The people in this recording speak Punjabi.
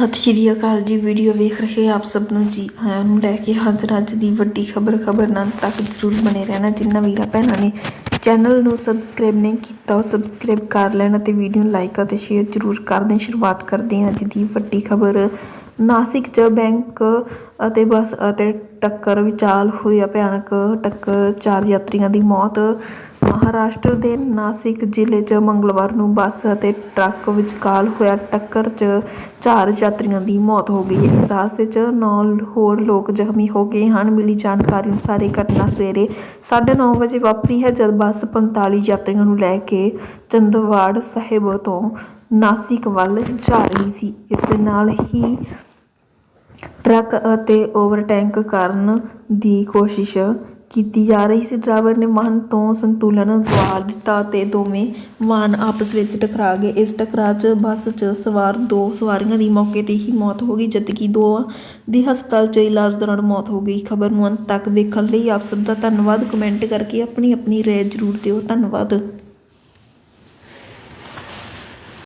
ਸਤਿ ਸ਼੍ਰੀ ਅਕਾਲ ਜੀ, ਵੀਡੀਓ ਵੇਖ ਰਹੇ ਆਪ ਸਭ ਨੂੰ ਜੀ। ਆਇਆਂ ਨੂੰ ਲੈ ਕੇ ਹਾਜ਼ਰ ਅੱਜ ਦੀ ਵੱਡੀ ਖਬਰ ਖਬਰ ਨਾਲ ਤੱਕ ਜ਼ਰੂਰ ਬਣੇ ਰਹਿਣਾ, ਜਿੰਨਾ ਵੀਰਾਂ ਭੈਣਾਂ ਨੇ ਚੈਨਲ ਨੂੰ ਸਬਸਕ੍ਰਾਈਬ ਨਹੀਂ ਕੀਤਾ, ਉਹ ਸਬਸਕ੍ਰਾਈਬ ਕਰ ਲੈਣ ਅਤੇ ਵੀਡੀਓ ਲਾਈਕ ਅਤੇ ਸ਼ੇਅਰ ਜ਼ਰੂਰ ਕਰ ਦੇਣ। ਸ਼ੁਰੂਆਤ ਕਰਦੇ ਹਾਂ ਅੱਜ ਦੀ ਵੱਡੀ ਖਬਰ। ਨਾਸਿਕ 'ਚ ਬੈਂਕ ਅਤੇ ਬੱਸ ਅਤੇ ਟੱਕਰ ਵਿਚਾਲ ਹੋਇਆ ਭਿਆਨਕ। ਟੱਕਰ ਚਾਰ ਯਾਤਰੀਆਂ ਦੀ ਮੌਤ। ਮਹਾਰਾਸ਼ਟਰ ਦੇ ਨਾਸਿਕ ਜ਼ਿਲ੍ਹੇ 'ਚ ਮੰਗਲਵਾਰ ਨੂੰ ਬੱਸ ਅਤੇ ਟਰੱਕ ਵਿਚਕਾਰ ਹੋਇਆ ਟੱਕਰ 'ਚ ਚਾਰ ਯਾਤਰੀਆਂ ਦੀ ਮੌਤ ਹੋ ਗਈ। ਇਸ ਹਾਦਸੇ 'ਚ ਨੌ ਹੋਰ ਲੋਕ ਜ਼ਖਮੀ ਹੋ ਗਏ ਹਨ। ਮਿਲੀ ਜਾਣਕਾਰੀ ਅਨੁਸਾਰ ਇਹ ਘਟਨਾ ਸਵੇਰੇ 9:30 ਵਜੇ ਵਾਪਰੀ ਹੈ, ਜਦ ਬੱਸ 45 ਯਾਤਰੀਆਂ ਨੂੰ ਲੈ ਕੇ ਚੰਦਵਾੜ ਸਾਹਿਬ ਤੋਂ ਨਾਸਿਕ ਵੱਲ ਜਾ ਰਹੀ ਸੀ। ਇਸ ਦੇ ਨਾਲ ਹੀ ਟਰੱਕ ਅਤੇ ਓਵਰਟੇਕ ਕਰਨ ਦੀ ਕੋਸ਼ਿਸ਼ ਕੀਤੀ ਜਾ ਰਹੀ ਸੀ। ਡਰਾਈਵਰ ਨੇ ਵਾਹਨ ਤੋਂ ਸੰਤੁਲਨ ਗਵਾ ਦਿੱਤਾ ਅਤੇ ਦੋਵੇਂ ਵਾਹਨ ਆਪਸ ਵਿੱਚ ਟਕਰਾ ਗਏ। ਇਸ ਟਕਰਾਅ 'ਚ ਬੱਸ 'ਚ ਸਵਾਰ ਦੋ ਸਵਾਰੀਆਂ ਦੀ ਮੌਕੇ ਤੇ ਹੀ ਮੌਤ ਹੋ ਗਈ, ਜਦਕਿ ਦੋਵਾਂ ਦੀ ਹਸਪਤਾਲ 'ਚ ਇਲਾਜ ਦੌਰਾਨ ਮੌਤ ਹੋ ਗਈ। ਖਬਰ ਨੂੰ ਅੰਤ ਤੱਕ ਵੇਖਣ ਲਈ ਆਪ ਸਭ ਦਾ ਧੰਨਵਾਦ। ਕਮੈਂਟ ਕਰਕੇ ਆਪਣੀ ਆਪਣੀ ਰਾਏ ਜ਼ਰੂਰ ਦਿਓ। ਧੰਨਵਾਦ।